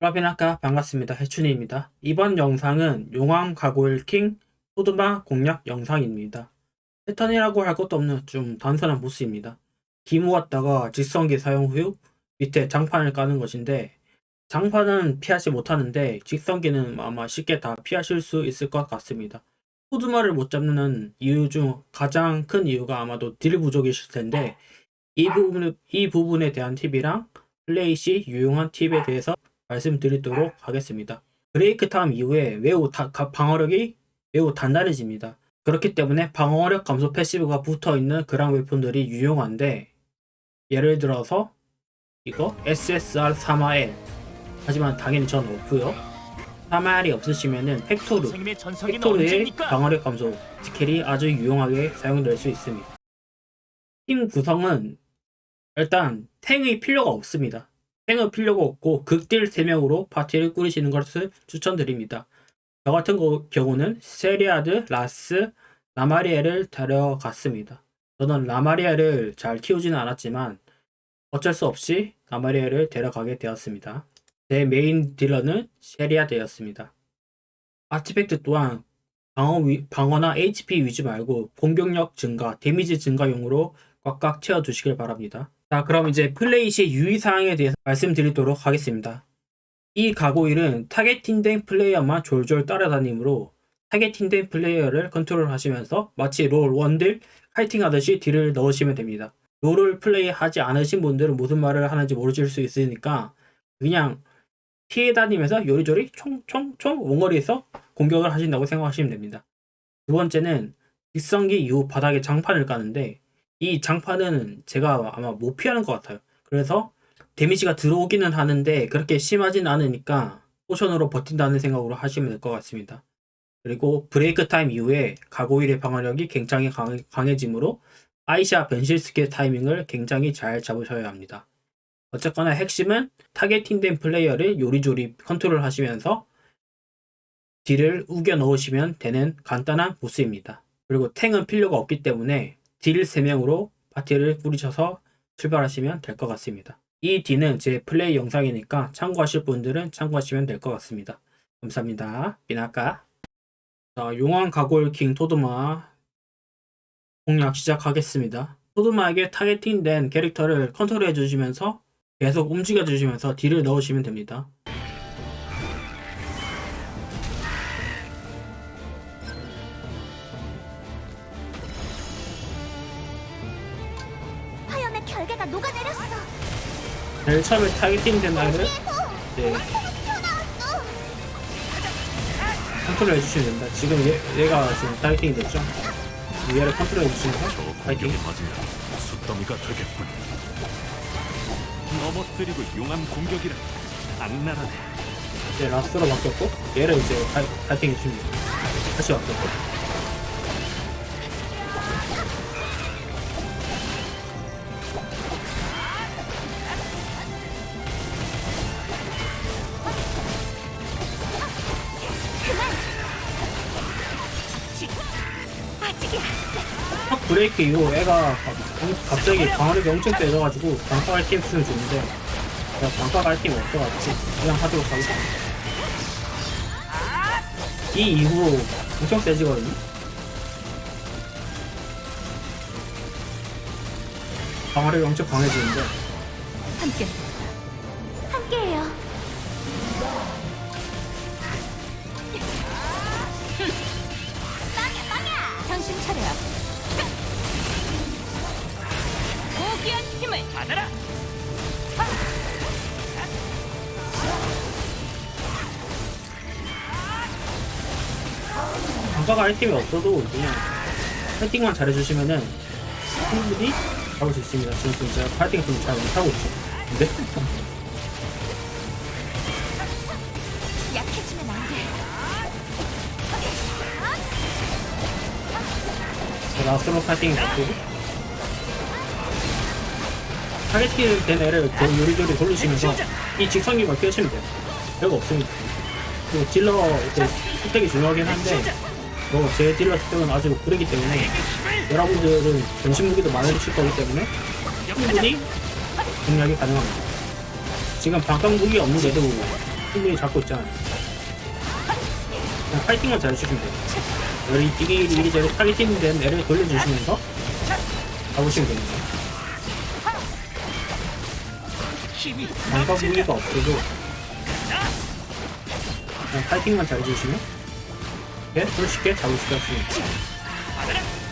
라비나카 반갑습니다. 해춘이입니다. 이번 영상은 용암 가고일킹 소드마 공략 영상입니다. 패턴이라고 할 것도 없는 좀 단순한 보스입니다. 기모았다가 직선기 사용 후 밑에 장판을 까는 것인데 장판은 피하지 못하는데 직선기는 아마 쉽게 다 피하실 수 있을 것 같습니다. 소드마를 못 잡는 이유 중 가장 큰 이유가 아마도 딜 부족이실 텐데 이 부분 이 부분에 대한 팁이랑 플레이 시 유용한 팁에 대해서 말씀드리도록 하겠습니다. 브레이크 타임 이후에 매우 다- 가- 방어력이 매우 단단해집니다. 그렇기 때문에 방어력 감소 패시브가 붙어 있는 그랑 웨폰들이 유용한데 예를 들어서 이거 SSR 3화L 하지만 당연히 전 없고요. 3화L이 없으시면은 팩토르 팩토르의? 방어력 감소 스킬이 아주 유용하게 사용될 수 있습니다. 팀 구성은 일단 탱이 필요가 없습니다. 탱은 필요가 없고 극딜 3명으로 파티를 꾸리시는 것을 추천드립니다. 저 같은 거- 경우는 세리아드, 라스, 라마리에를 데려갔습니다. 저는 라마리에를 잘 키우지는 않았지만 어쩔 수 없이 라마리에를 데려가게 되었습니다. 제 메인 딜러는 세리아드였습니다. 아티팩트 또한 방어 위, 방어 나 HP 위주 말고 공격력 증가, 데미지 증가용으로 꽉꽉 채워주시길 바랍니다. 자, 그럼 이제 플레이 시 유의사항에 대해서 말씀드리도록 하겠습니다. 이 가고일은 타겟팅된 플레이어만 졸졸 따라다니므로 타겟팅된 플레이어를 컨트롤하시면서 마치 롤 원딜 파이팅하듯이 딜을 넣으시면 됩니다. 롤을 플레이하지 않으신 분들은 무슨 말을 하는지 모르실 수 있으니까 그냥 피해 다니면서 요리조리 총총총 원거리에서 공격을 하신다고 생각하시면 됩니다. 두 번째는 직선기 이후 바닥에 장판을 까는데 이 장판은 제가 아마 못 피하는 것 같아요. 그래서 데미지가 들어오기는 하는데 그렇게 심하진 않으니까 포션으로 버틴다는 생각으로 하시면 될 것 같습니다. 그리고 브레이크 타임 이후에 가고일의 방어력이 굉장히 강, 강해지므로 아이샤 변실 스킬 타이밍을 굉장히 잘 잡으셔야 합니다. 어쨌거나 핵심은 타겟팅된 플레이어를 요리조리 컨트롤 하시면서 딜을 우겨 넣으시면 되는 간단한 보스입니다. 그리고 탱은 필요가 없기 때문에 딜 3명으로 파티를 꾸리셔서 출발하시면 될 것 같습니다. 이 D는 제 플레이 영상이니까 참고하실 분들은 참고하시면 될 것 같습니다. 감사합니다. 비나까. 자, 용왕 가골 킹 토드마 공략 시작하겠습니다. 토드마에게 타겟팅된 캐릭터를 컨트롤해 주시면서 계속 움직여 주시면서 딜을 넣으시면 됩니다. 녹아내렸어. 제일 처음에 타겟팅된 아이를 이제 컨트롤 해주시면 됩니다. 지금 얘, 얘가 지금 타겟팅이 됐죠? 얘를 컨트롤 해주시면서 파이팅. 공격에 맞으면 숫더미가 되겠군. 넘어뜨리고 용암 공격이라 악랄하네. 이제 라스트로 바뀌었고 얘를 이제 파, 파이팅 해주시면 됩니다. 다시 바뀌었고 브레이크 이후 애가 갑- 갑자기 방어력이 엄청 세져가지고 방파 갈 팀 쓰면 좋은데 제가 방파 갈 팀이 없어가지고 그냥 하도록 하겠습니다. 이 이후로 엄청 세지거든요. 방어력이 엄청 강해지는데 함께. 함께해요. 받아라. 방파갈 팀이 없어도 그냥 파이팅만 잘해주시면은 충분히 잡을 수 있습니다. 지금 좀 제가 파이팅을 좀잘 못하고 있죠. 근데 약해지면 안 돼. 라스로 파이팅이 바꾸고 타겟팅 된 애를 그 요리조리 돌리시면서 이 직선기만 피하시면 돼요 별거 없습니다 그리고 딜러 이제 선택이 중요하긴 한데 뭐제 딜러 선택은 아직 구르기 때문에 여러분들은 전신 무기도 많으실 거기 때문에 충분히 공략이 가능합니다 지금 방광 무기 없는데도 충분히 잡고 있잖아요. 그냥 파이팅만 잘해주시면 돼요. 뛰기 이리저리 타겟팅 된 애를 돌려주시면서 잡으시면 됩니다. 반박 무기가 없어도 그냥 파이팅만 잘해주시면? 예, 손쉽게 잡을 수가 있습니다.